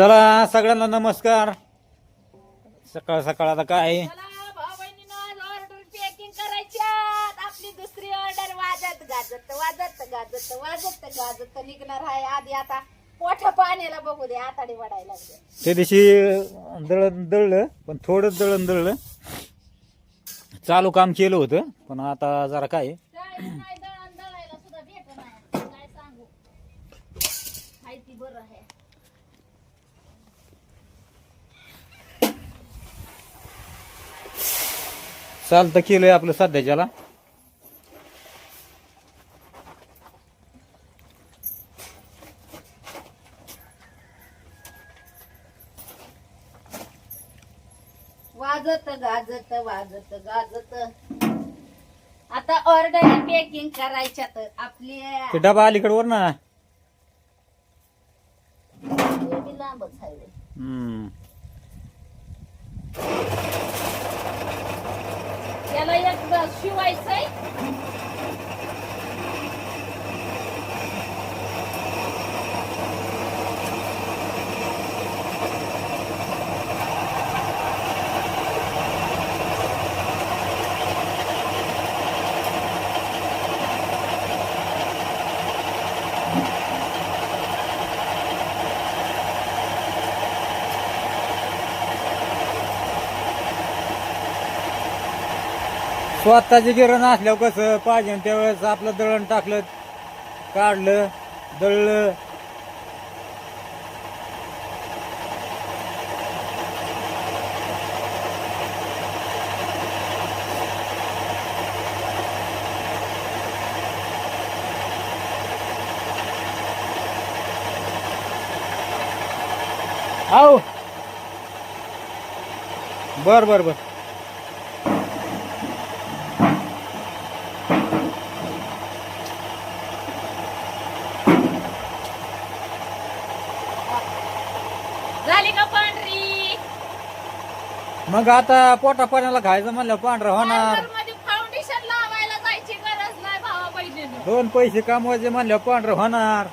चला सगळ्यांना नमस्कार. सकाळ सकाळ आता काय? चला भाऊ बहिणीनं ऑर्डर पॅकिंग करायच्यात. आपली दुसरी ऑर्डर वाजत गाजत वाजत गाजत वाजत गाजत निघणार आहे. आधी आता पाण्याला बघू दे आताडी वडायला लागले. त्या दिवशी दळण दळलं पण थोडं दळण दळलं. चालू काम केलं होतं पण आता जरा काय? नाही दळण दळायला सुद्धा भेट नाही काय सांगू हाय ती बरं आहे चालतं केलंय आपलं सध्याच्याला वाजत गाजत वाजत गाजत आता ऑर्डर पॅकिंग करायच्यात आपली ते डबा अलीकडे वर ना लांबच आहे. हम्म. शिवायचंय स्वतःचे गिरण असल्यावर कसं पाहिजे त्यावेळेस आपलं दळण टाकलं काढलं दळलं. आओ बर बर बर झाली का पांढरी. मग आता पोटा पाण्याला खायचं म्हणलं पांढरं होणार. मध्ये फाउंडेशन लावायला जायची गरज नाही भावा बहिणीनं. दोन पैसे कमवायचे म्हणलं पांढरं होणार.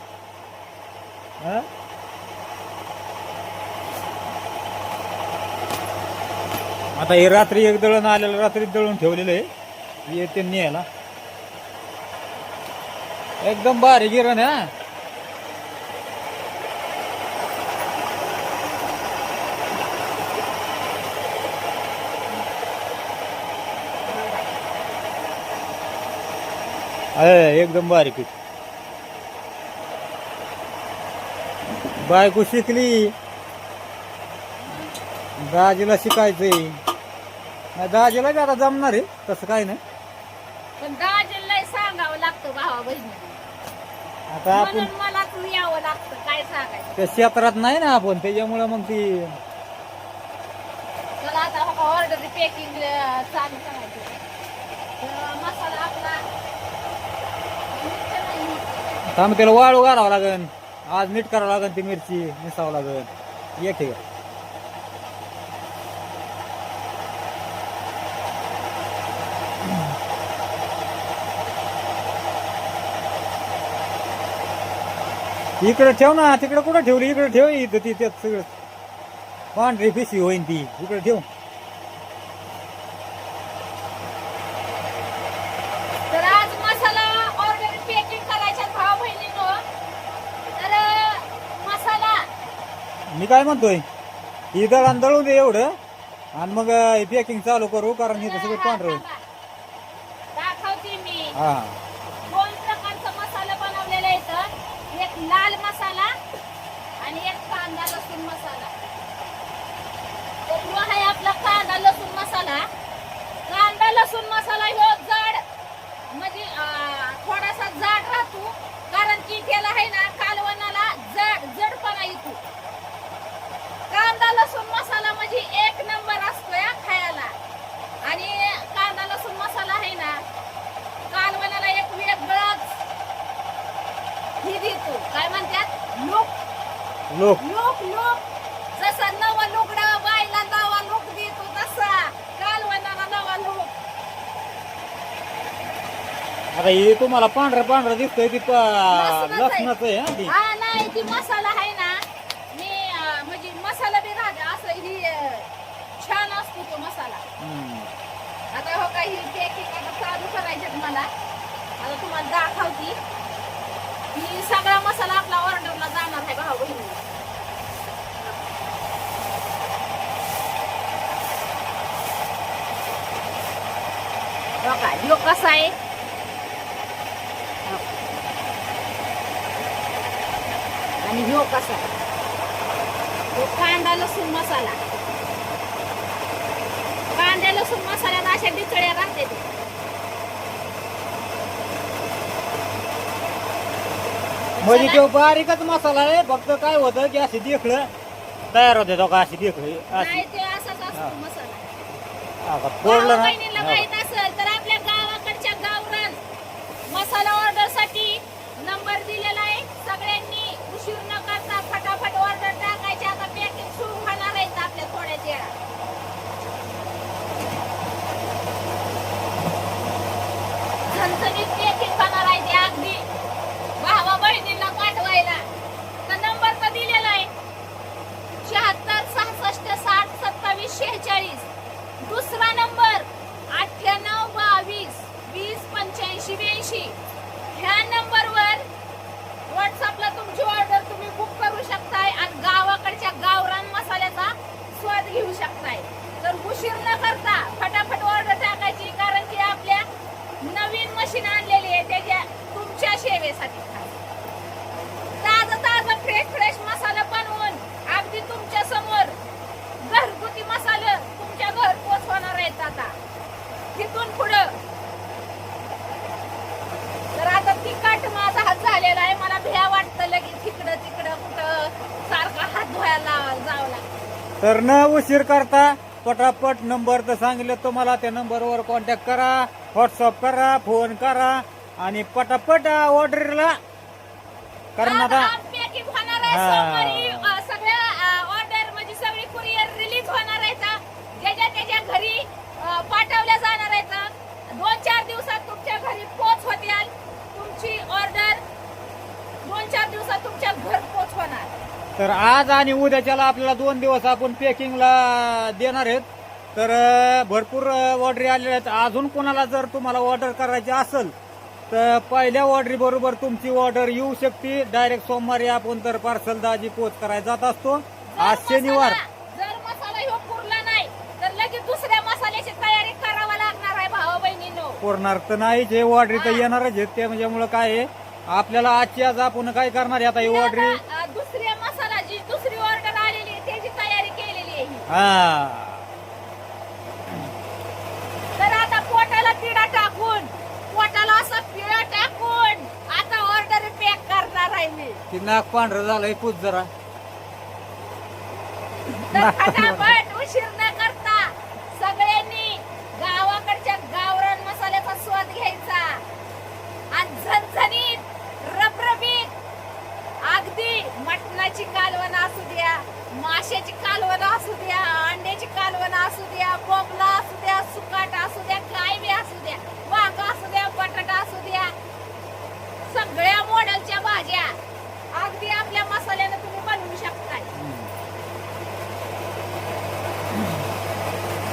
हं? आता हे रात्री एक दळण आलेलं रात्री दळून ठेवलेलं आहे. येते न्यायला. एकदम भारी गिरण आहे हा. एकदम बारीक. बायको शिकली. दाजीला शिकायचंय. दाजीला बी आता जमणार आहे तसं काही नाही. पण दाजीला सांगावं लागतं भावा बहिणी आता आपण म्हणून मलाच यावं लागतं काय सांगायचं? त्या क्षेत्रात नाही ना आपण त्याच्यामुळं मग ती चला आता ऑर्डर पॅकिंग चालू करायचं तर मसाला आपला मिरच्या नाही मिरच्या. आता मग त्याला वाळू घालावं लागेल आज नीट करावं लागेल ती मिरची मिसावं लागेल एक आहे इकडे ठेव ना तिकडे कुठं ठेवली? इकडे ठेव इथं ती त्यात सगळं. पांढरी पिशी होईन ती. इकडे ठेव तर आज मसाला ऑर्डर पॅकिंग करायच्या भाव बहिणीनो तर मसाला मी काय म्हणतोय? ही दळण दळून दे एवढं. आणि मग पॅकिंग चालू करू कारण इथं सगळं पांढरं हा. लोक. लोक लोक. जसा नवा लुगडा बायला नवा लोक देतो तसा. कालवनाला नवा लोक. आता हे तुम्हाला पांढरं पांढरं दिसतंय ती प- लसणाचं आहे. लसणाचं आहे हा ती. हा नाही ती मसाला आहे ना. मी अं, म्हणजे मसाला बी राहते. असं ही अं, छान असतो तो मसाला. हम्म. आता हो काही पॅकिंग आता चालू करायच्यात मला. आता तुम्हाला दाखवती. ही सगळा मसाला आपला ऑर्डरला जाणार आहे भाऊ बहिणी. बघा ह्यो कसा आहे? आणि ह्यो कसा तो कांदा लसूण मसाला. कांदा लसूण मसाल्यात अशा डिचळ्या राहते ते. म्हणजे तो बारीकच मसाला आहे. फक्त काय होतं की अशी देखलं तयार होते तो का अशी. देखली नाही अशी ते असाच. असतो मसाला. आता फोडलं भाऊ बहिणीला माहीत असेल तर आपल्या गावाकडच्या गावरान मसाला ऑर्डरसाठी नंबर दिलेला आहे. सगळ्यांनी उशीर न करता फटाफट ऑर्डर टाकायची. आता सुरू होणार आहेत आपल्या थोड्याच वेळात. झणझणीत पॅकेज होणार आहे ते अगदी भावा बहिणींना पाठवायला तर नंबर तर दिलेला आहे शहात्तर सहासष्ट साठ सत्तावीस शेहेचाळीस दुसरा नंबर अठ्ठ्याण्णव बावीस वीस पंच्याऐंशी ब्याऐंशी. ह्या नंबरवर व्हॉट्सअपला तुमची ऑर्डर तुम्ही बुक करू शकताय आणि गावाकडच्या गावरान मसाल्याचा स्वाद घेऊ शकताय तर उशीर न करता फटाफट ऑर्डर टाकायची कारण की आपल्या नवीन मशीन आणलेली आहे त्याच्या तुमच्या सेवेसाठी खास ताजा ताजा फ्रेश फ्रेश मसाला बनवून अगदी तुमच्यासमोर घरगुती मसाले तुमच्या घर पोचवणार आहेत आता तिथून पुढं तर आता तिखट माझा हात झालेला आहे मला भ्या वाटतं लगेच तिकडं तिकडं कुठं सारखा हात धुवायला लावा- जावं लागतं तर न उशीर करता पटापट नंबर तर सांगितलं तुम्हाला. त्या नंबरवर कॉन्टॅक्ट करा व्हॉट्सअप करा फोन करा आणि पटापट ऑर्डरला कारण आता. पॅकिंग होणार आहे हा. सोमवारी अ, सगळ्या ऑर्डर म्हणजे सगळी कुरिअर रिलीज होणार आहेत. ज्याच्या त्याच्या घरी अ, पाठवल्या जाणार आहेत. दोन चार दिवसात तुमच्या घरी होतील तुमची ऑर्डर दोन चार दिवसात तुमच्या घर पोच होणार तर आज आणि उद्याच्याला आपल्याला दोन दिवस आपण पॅकिंगला देणार आहेत. तर अं, भरपूर ऑर्डरी आलेल्या आहेत. अजून कोणाला जर तुम्हाला ऑर्डर करायची असेल तर पहिल्या ऑर्डरी बरोबर तुमची ऑर्डर येऊ शकते. डायरेक्ट सोमवारी आपण तर पार्सल दाजी पोच करायला जात असतो. जर आज शनिवार. मसाला- जर मसाला ह्यो पुरला नाही तर लगेच दुसऱ्या मसाल्याची तयारी करावा लागणार आहे बहिणीनो. पुरणार तर नाही जे ऑर्डरी तर येणारच आहेत त्यामुळे काय आहे? आपल्याला आजची आज आपण काय करणार आहे आता? ही ऑर्डरी आता, अ, दुसऱ्या मसाला जी दुसरी ऑर्डर आलेली आहे. त्याची तयारी केलेली आहे ही. हा. तर आता पोटाला तिडा टाकून पोटाला असं पिळा टाकून आता ऑर्डर पॅक करणार आहे मी. ती नाक पांढरं झालंय पूज जरा. तर फटाफट उशीर न करता सगळ्यांनी गावाकडच्या गावरान मसाल्याचा स्वाद घ्यायचा आणि झणझणीत रबरबीत अगदी मटणाची कालवण असू द्या माशाची कालवण असू द्या अंड्याची कालवण असू द्या बोंबला असू द्या सुकाट असू द्या काय बी असू द्या वांग असू द्या बटाटा असू द्या सगळ्या मॉडेलच्या भाज्या अगदी आपल्या मसाल्यानं तुम्ही बनवू शकताय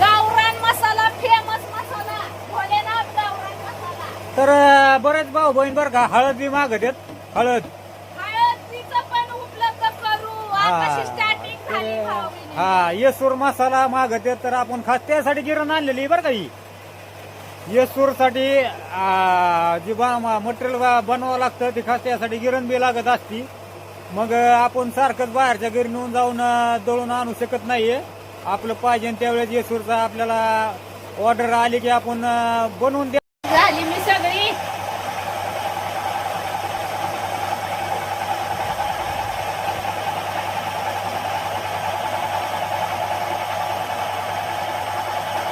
गावरान मसाला फेमस मसाला भोलेनाथ गावरान मसाला तर बरेच भाऊ बहीण बरं का हळद बी मागत आहेत हळद. हा. येसूर मसाला मागत आहेत तर आपण खास त्यासाठी गिरण आणलेली बरं का ही. येसूरसाठी जी मटेरियल बनवावं लागतं ती खास त्यासाठी गिरण बी लागत असती. मग आपण सारखंच बाहेरच्या घरी नेऊन जाऊन दळून आणू शकत नाहीये. आपलं पाहिजे त्यावेळेस येसूरचा आपल्याला ऑर्डर आली की आपण बनवून द्या झाली मी सगळी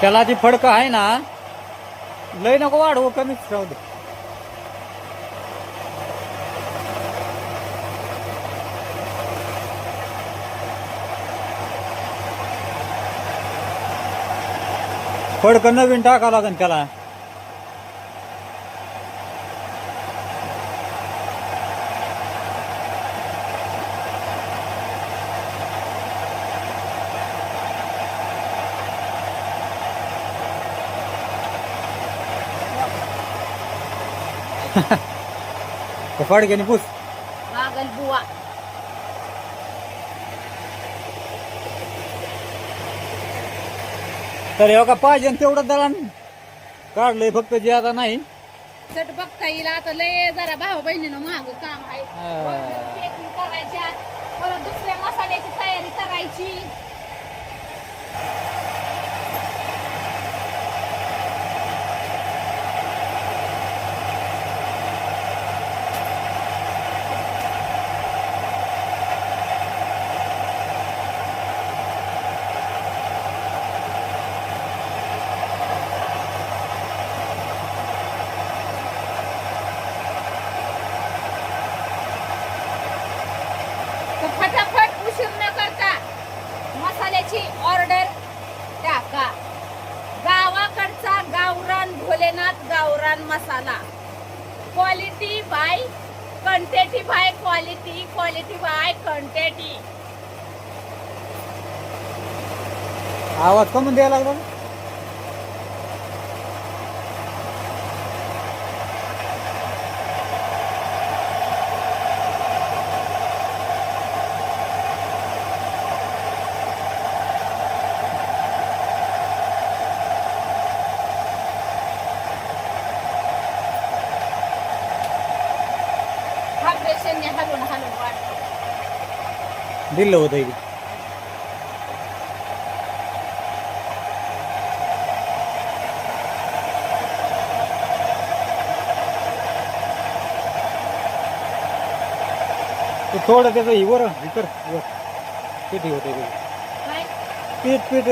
त्याला ती फडकं आहे ना लय नको वाढवू कमीच राहू दे. फडकं नवीन टाकावं लागेल त्याला. फाडक्याने पुस बागल बुवा तर हे का पाहिजे तेवढं दळण? काढलंय फक्त जे आता नाही. चट बघता येईल आता लय जरा भाऊ बहिणीनं महाग काम आहे. हा. packing करायच्या. परत दुसऱ्या मसाल्याची तयारी करायची तर फटाफट उशीर न करता मसाल्याची ऑर्डर टाका. गावाकडचा गावरान भोलेनाथ गावरान मसाला. Quality by quantity by quality quality by quantity आवाज कमून द्यायला लागला दिलं होतं इथे ते थोडं त्याचं ही वर इतर वर. पीठ होते काय? पीठ पीठ.